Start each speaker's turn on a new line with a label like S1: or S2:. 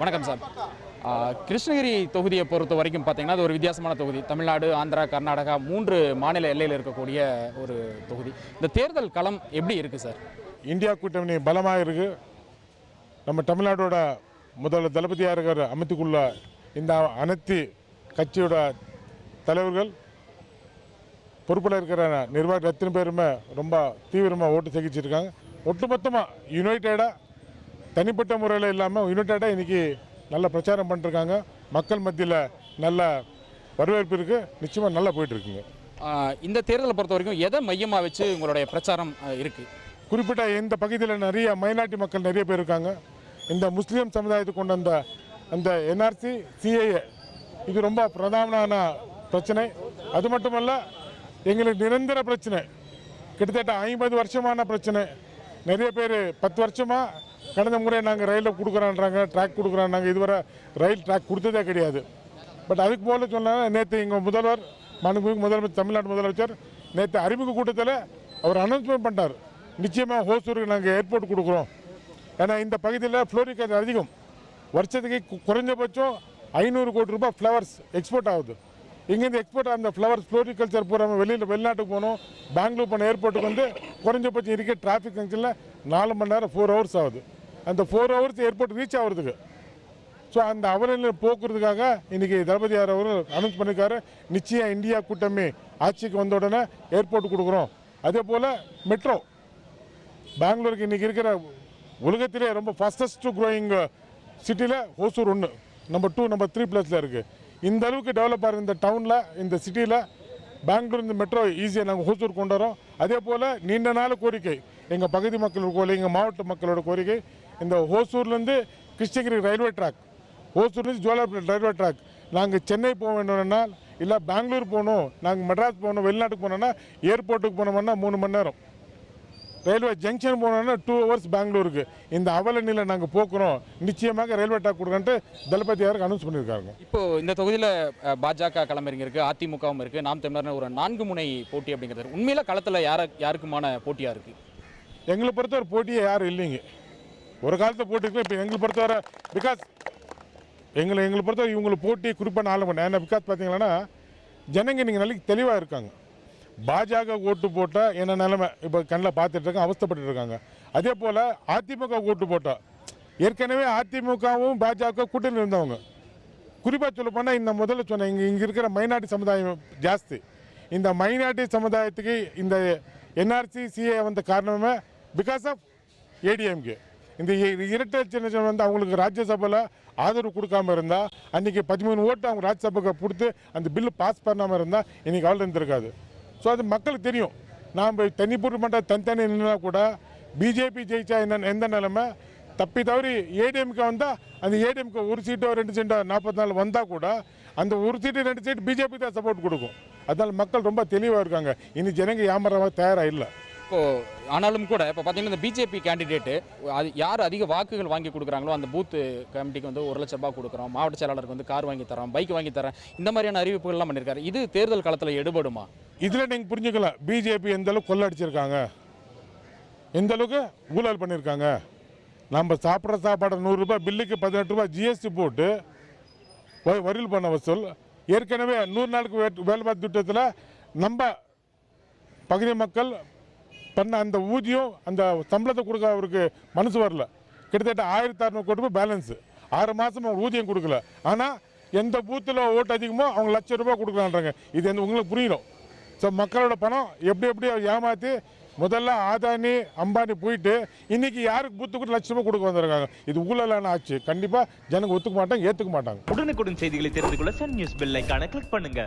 S1: வணக்கம் சார். கிருஷ்ணகிரி தொகுதியை பொறுத்த வரைக்கும் பார்த்தீங்கன்னா அது ஒரு வித்தியாசமான தொகுதி. தமிழ்நாடு ஆந்திரா கர்நாடகா மூன்று மாநில எல்லையில் இருக்கக்கூடிய ஒரு தொகுதி. இந்த தேர்தல் களம் எப்படி இருக்குது சார்?
S2: இந்தியா கூட்டணி பலமாக இருக்குது நம்ம தமிழ்நாடோட முதல் தளபதியாக இருக்கிற அமைத்துக்குள்ள இந்த அனைத்து கட்சியோட தலைவர்கள் பொறுப்பில் இருக்கிற நிர்வாகிகள் எத்தனை பேருமே ரொம்ப தீவிரமாக ஓட்டு சேகிச்சிருக்காங்க ஒட்டுமொத்தமாக யுனைடெடாக தனிப்பட்ட முறையில் இல்லாமல் யுனைடெடாக இன்றைக்கி நல்ல பிரச்சாரம் பண்ணிருக்காங்க. மக்கள் மத்தியில் நல்ல வரவேற்பு இருக்குது நிச்சயமாக நல்லா போயிட்டுருக்குங்க.
S1: இந்த தேர்தலை பொறுத்த வரைக்கும் எதை மையமாக வச்சு உங்களுடைய பிரச்சாரம் ஆ, இருக்கு?
S2: குறிப்பிட்ட இந்த பகுதியில் நிறைய மைனாரிட்டி மக்கள் நிறைய பேர் இருக்காங்க. இந்த முஸ்லீம் சமுதாயத்தை கொண்ட அந்த அந்த என்ஆர்சி சிஏஏ இது ரொம்ப பிரதானமான பிரச்சனை. அது மட்டுமல்ல எங்களுக்கு நிரந்தர பிரச்சனை. கிட்டத்தட்ட ஐம்பது வருஷமான பிரச்சனை. நிறைய பேர் பத்து வருஷமாக கடந்த முறை நாங்கள் ரயிலில் கொடுக்குறோன்றாங்க ட்ராக் கொடுக்குறோன்னாங்க இதுவரை ரயில் ட்ராக் கொடுத்ததே கிடையாது. பட் அதுக்கு போல சொன்னால் நேற்று எங்கள் முதல்வர் மாண்புமிகு முதலமைச்சர் தமிழ்நாடு முதலமைச்சர் நேற்று அறிமுக கூட்டத்தில் அவர் அனௌன்ஸ்மெண்ட் பண்ணிட்டார். நிச்சயமாக ஹோசூருக்கு நாங்கள் ஏர்போர்ட் கொடுக்குறோம். ஏன்னா இந்த பகுதியில் ஃப்ளோரிக் அதிகம். வருஷத்துக்கு குறைஞ்சபட்சம் ஐநூறு கோடி ரூபாய் ஃப்ளவர்ஸ் எக்ஸ்போர்ட் ஆகுது. இங்கேருந்து எக்ஸ்போர்ட் அந்த ஃப்ளவர்ஸ் ஃப்ளோரிகல்ச்சர் பூரா வெளியில் வெளிநாட்டுக்கு போகணும் பெங்களூர் போன ஏர்போர்ட்டுக்கு வந்து குறைஞ்சபட்சம் இருக்க டிராஃபிக் ஜங்ஷனில் நாலு மணி நேரம் ஃபோர் ஹவர்ஸ் ஆகுது. அந்த ஃபோர் ஹவர்ஸ் ஏர்போர்ட் ரீச் ஆகிறதுக்கு. ஸோ அந்த அவலநிலை போக்குறதுக்காக இன்னைக்கு தளபதியார் அவர்கள் அனௌன்ஸ் பண்ணியிருக்காரு நிச்சயம் இந்தியா கூட்டமே ஆட்சிக்கு வந்த உடனே ஏர்போர்ட் கொடுக்குறோம். அதே போல் மெட்ரோ பெங்களூருக்கு இன்றைக்கி இருக்கிற உலகத்திலே ரொம்ப ஃபாஸ்டஸ்ட் க்ரோயிங் சிட்டியில் ஹோசூர் ஒன்று நம்பர் டூ நம்பர் த்ரீ ப்ளஸில் இருக்குது இந்த அளவுக்கு டெவலப் ஆகிற இந்த டவுனில் இந்த சிட்டியில் பெங்களூர் இந்த மெட்ரோ ஈஸியாக நாங்கள் ஹோசூர் கொண்டு வரோம். அதே போல் நீண்ட நாள் கோரிக்கை. எங்கள் பகுதி மக்களோட கோரிக்கை எங்கள் மாவட்ட மக்களோட கோரிக்கை இந்த ஓசூர்லேருந்து கிருஷ்ணகிரி ரயில்வே ட்ராக். ஓசூர்லேருந்து ஜோலாபுரம் ரயில்வே ட்ராக். நாங்கள் சென்னை போக வேண்டும்னா இல்லை பெங்களூர் போகணும் நாங்கள் மெட்ராஸ் போகணும் வெளிநாட்டுக்கு போனோம்னா ஏர்போர்ட்டுக்கு போனோம்னா மூணு மணி நேரம். ரயில்வே ஜங்ஷன் போனோம்னா டூ ஹவர்ஸ் பெங்களூருக்கு. இந்த அவல நிலை நாங்கள் போக்குறோம். நிச்சயமாக ரயில்வே ட்ராக் கொடுக்கன்ட்டு தளபதியாருக்கு அனௌன்ஸ் பண்ணியிருக்காங்க
S1: இப்போ இந்த தொகுதியில் பாஜக களமிறங்கி இருக்குது அதிமுகவும் இருக்குது நாம் தமிழர்னு ஒரு நான்கு முனை போட்டி அப்படிங்கிறது. உண்மையில் களத்தில் யார யாருக்குமான போட்டியாக இருக்குது
S2: எங்களை பொறுத்தவரை போட்டியே யாரும் இல்லைங்க. ஒரு காலத்தை போட்டிருக்கோம் இப்போ எங்களை பொறுத்தவரை பிகாஸ் எங்களை எங்களை பொறுத்தவரை இவங்களுக்கு போட்டி குறிப்பாக நாலு பண்ண ஏன்னா பிகாஸ் பார்த்தீங்கன்னா ஜனங்க நீங்கள் நாளைக்கு தெளிவாக இருக்காங்க. பாஜக ஓட்டு போட்டால் என்ன நிலைமை? இப்போ கண்ணில் பார்த்துட்டு இருக்காங்க இருக்காங்க. அதே போல் அதிமுக ஓட்டு போட்டால் ஏற்கனவே அதிமுகவும் பாஜக கூட்டணி இருந்தவங்க. குறிப்பாக சொல்ல போனால் இந்த முதல்ல சொன்னேன் இங்கே இங்கே இருக்கிற மைனாரிட்டி சமுதாயம் ஜாஸ்தி. இந்த மைனாரிட்டி சமுதாயத்துக்கு இந்த என்ஆர்சி சிஏ வந்த காரணமே பிகாஸ் ஆஃப் ஏடிஎம்கே இந்த இ- இரட்டை சின்ன வந்து அவங்களுக்கு ராஜ்யசபாவில் ஆதரவு கொடுக்காம இருந்தால் அன்றைக்கி பதிமூணு ஓட்டு அவங்க ராஜ்யசபாக்கு கொடுத்து அந்த பில்லு பாஸ் பண்ணாமல் இருந்தால் இன்றைக்கி அவ்வளோ இருந்திருக்காது. ஸோ அது மக்களுக்கு தெரியும். நாம் தனிப்பூர் மட்டும் தனித்தனி நின்னா கூட பிஜேபி ஜெயிச்சா என்ன எந்த நிலைமை? தப்பி தவறி ஏடிஎம்கே வந்தால் அந்த ஏடிஎம்கே ஒரு சீட்டோ ரெண்டு சீட்டோ நாற்பத்தி நாலு வந்தால் கூட அந்த ஒரு சீட்டு ரெண்டு சீட்டு பிஜேபி தான் சப்போர்ட் கொடுக்கும். அதனால் மக்கள் ரொம்ப தெளிவாக இருக்காங்க. இனி ஜனங்க ஏமாறவங்க தயாராக இல்லை
S1: இப்போ ஆனாலும் கூட இப்போ பார்த்தீங்கன்னா இந்த பிஜேபி கேண்டிடேட்டு அது யார் அதிக வாக்குகள் வாங்கி கொடுக்குறாங்களோ அந்த பூத்து கமிட்டிக்கு வந்து ஒரு லட்ச ரூபாய் கொடுக்குறோம். மாவட்ட செயலாளருக்கு வந்து கார் வாங்கி தரோம் பைக் வாங்கி தரேன் இந்த மாதிரியான அறிவிப்புகள்லாம் பண்ணியிருக்காரு இது தேர்தல் காலத்தில் எடுபடுமா?
S2: இதில் நீங்கள் புரிஞ்சுக்கலாம் பிஜேபி எந்த அளவுக்கு கொள்ளடிச்சிருக்காங்க? எந்த அளவுக்கு ஊழல் பண்ணியிருக்காங்க நம்ம சாப்பிட்ற சாப்பாடு நூறுரூபா பில்லுக்கு பதினெட்டு ரூபாய் ஜிஎஸ்டி போட்டு வரியில் பண்ண வசூல். ஏற்கனவே நூறு நாளுக்கு வேலைவாய்ப்பு திட்டத்தில் நம்ம பகுதி மக்கள் பண்ண அந்த ஊதியம் அந்த சம்பளத்தை கொடுக்க அவருக்கு மனசு வரல. கிட்டத்தட்ட ஆயிரத்தி அறநூறு கோடி ரூபாய் பேலன்ஸு ஆறு மாதம் அவங்க ஊதியம் கொடுக்கல. ஆனால் எந்த பூத்தில் ஓட்டு அதிகமோ அவங்க லட்சம் ரூபாய் கொடுக்கலான்றாங்க. இது வந்து உங்களுக்கு புரியணும் ஸோ மக்களோட பணம் எப்படி எப்படி ஏமாற்றி முதல்ல ஆதானி அம்பானி போயிட்டு இன்னைக்கு யாருக்கு பூத்து கூட கொடுக்க வந்திருக்காங்க? இது ஊழலான ஆச்சு கண்டிப்பாக ஜனங்க ஒத்துக்க மாட்டாங்க ஏற்றுக்க மாட்டாங்க.
S3: உடனுக்குடன் செய்திகளை தெரிந்து கொள்ள சன் நியூஸ் பெல் ஐக்கான கிளிக் பண்ணுங்க.